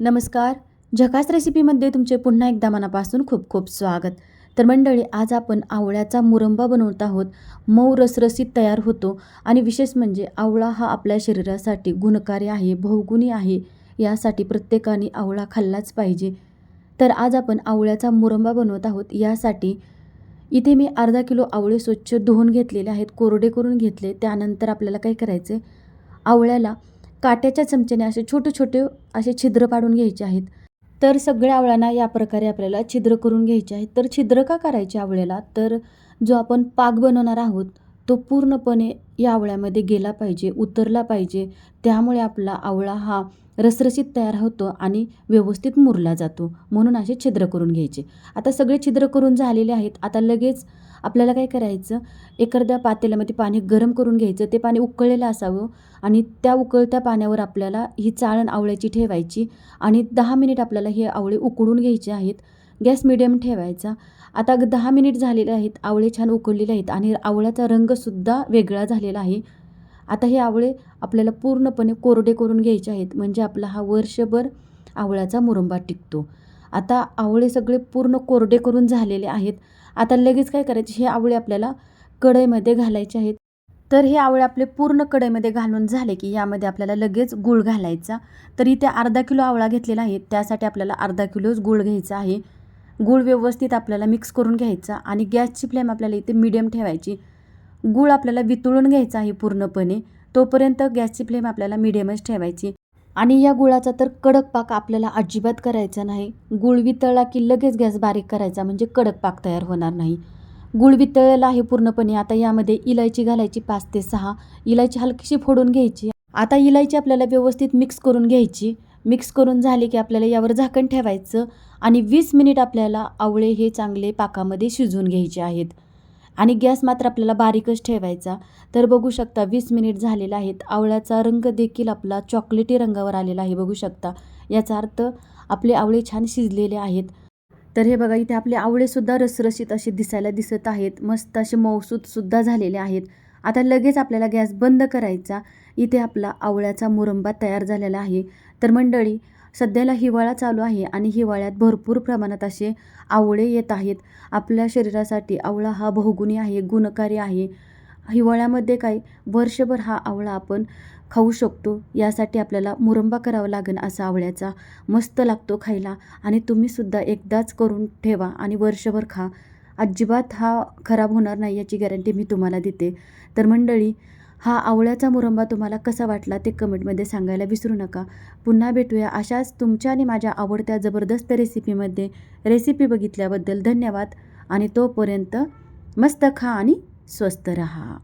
नमस्कार. झकास रेसिपीमध्ये तुमचे पुन्हा एकदा मनापासून खूप खूप स्वागत. तर मंडळी आज आपण आवळ्याचा मुरंबा बनवत आहोत. मऊ रसरसीत तयार होतो आणि विशेष म्हणजे आवळा हा आपल्या शरीरासाठी गुणकारी आहे बहुगुणी आहे यासाठी प्रत्येकाने आवळा खाल्लाच पाहिजे. तर आज आपण आवळ्याचा मुरंबा बनवत आहोत. यासाठी इथे मी अर्धा किलो आवळे स्वच्छ धुवून घेतलेले आहेत कोरडे करून घेतले. त्यानंतर आपल्याला काय करायचं आहे आवळ्याला काट्याच्या चमच्याने असे छोटे छोटे असे छिद्र पाडून घ्यायचे आहेत. तर सगळ्या आवळ्यांना या प्रकारे आपल्याला छिद्र करून घ्यायचे आहेत. तर छिद्र का करायचे आवळ्याला? तर जो आपण पाक बनवणार आहोत तो पूर्णपणे या आवळ्यामध्ये गेला पाहिजे उतरला पाहिजे. त्यामुळे आपला आवळा हा रसरशीत तयार होतो आणि व्यवस्थित मुरला जातो. म्हणून असे छिद्र करून घ्यायचे. आता सगळे छिद्र करून झालेले आहेत. आता लगेच आपल्याला काय करायचं? एखाद्या पातेल्यामध्ये पाणी गरम करून घ्यायचं. ते पाणी उकळलेलं असावं आणि त्या उकळत्या पाण्यावर आपल्याला ही चाळण आवळ्याची ठेवायची आणि दहा मिनिट आपल्याला हे आवळे उकळून घ्यायचे आहेत. गॅस मिडियम ठेवायचा. आता दहा मिनिट झालेले आहेत आवळे छान उकळलेले आहेत आणि आवळ्याचा रंगसुद्धा वेगळा झालेला आहे. आता हे आवळे आपल्याला पूर्णपणे कोरडे करून घ्यायचे आहेत म्हणजे आपला हा वर्षभर आवळ्याचा मुरंबा टिकतो. आता आवळे सगळे पूर्ण कोरडे करून झालेले आहेत. आता लगेच काय करायचे? हे आवळे आपल्याला कढईमध्ये घालायचे आहेत. तर हे आवळे आपले पूर्ण कढईमध्ये घालून झाले की यामध्ये आपल्याला लगेच गूळ घालायचा. तर इथे अर्धा किलो आवळा घेतलेला आहे त्यासाठी आपल्याला अर्धा किलोच गूळ घ्यायचा आहे. गूळ व्यवस्थित आपल्याला मिक्स करून घ्यायचा आणि गॅसची फ्लेम आपल्याला इथे मिडियम ठेवायची. गूळ आपल्याला वितळून घ्यायचा आहे पूर्णपणे तोपर्यंत गॅसची फ्लेम आपल्याला मिडियमच ठेवायची. आणि या गुळाचा तर कडक पाक आपल्याला अजिबात करायचा नाही. गुळ वितळला की लगेच गॅस बारीक करायचा म्हणजे कडक पाक तयार होणार नाही. गुळ वितळलेला आहे पूर्णपणे आता यामध्ये इलायची घालायची पाच ते सहा. इलायची हलकीशी फोडून घ्यायची. आता इलायची आपल्याला व्यवस्थित मिक्स करून घ्यायची. मिक्स करून झाली की आपल्याला यावर झाकण ठेवायचं. आणि वीस मिनिट आपल्याला आवळे हे चांगले पाकामध्ये शिजवून घ्यायचे आहेत. आणि गॅस मात्र आपल्याला बारीकच ठेवायचा. तर बघू शकता वीस मिनिट झालेले आहेत. आवळ्याचा रंग देखील आपला चॉकलेटी रंगावर आलेला आहे बघू शकता. याचा अर्थ आपले आवळे छान शिजलेले आहेत. तर हे बघा इथे आपले आवळेसुद्धा रसरशीत असे दिसायला दिसत आहेत. मस्त असे मौसूदसुद्धा झालेले आहेत. आता लगेच आपल्याला गॅस बंद करायचा. इथे आपला आवळ्याचा मुरंबा तयार झालेला आहे. तर मंडळी सध्याला हिवाळा चालू आहे आणि हिवाळ्यात भरपूर प्रमाणात असे आवळे येत आहेत. आपल्या शरीरासाठी आवळा हा बहुगुणी आहे गुणकारी आहे. हिवाळ्यामध्ये काय? वर्षभर हा आवळा आपण खाऊ शकतो. यासाठी आपल्याला मुरंबा करावा लागेल असा आवळ्याचा मस्त लागतो खायला. आणि तुम्हीसुद्धा एकदाच करून ठेवा आणि वर्षभर खा. अजिबात हा खराब होणार नाही याची गॅरंटी मी तुम्हाला देते. तर मंडळी हा आवळ्याचा मुरंबा तुम्हाला कसा वाटला ते कमेंटमध्ये सांगायला विसरू नका. पुन्हा भेटूया अशाच तुमच्या आणि माझ्या आवडत्या जबरदस्त रेसिपीमध्ये. रेसिपी बघितल्याबद्दल धन्यवाद आणि तोपर्यंत मस्त खा आणि स्वस्त रहा.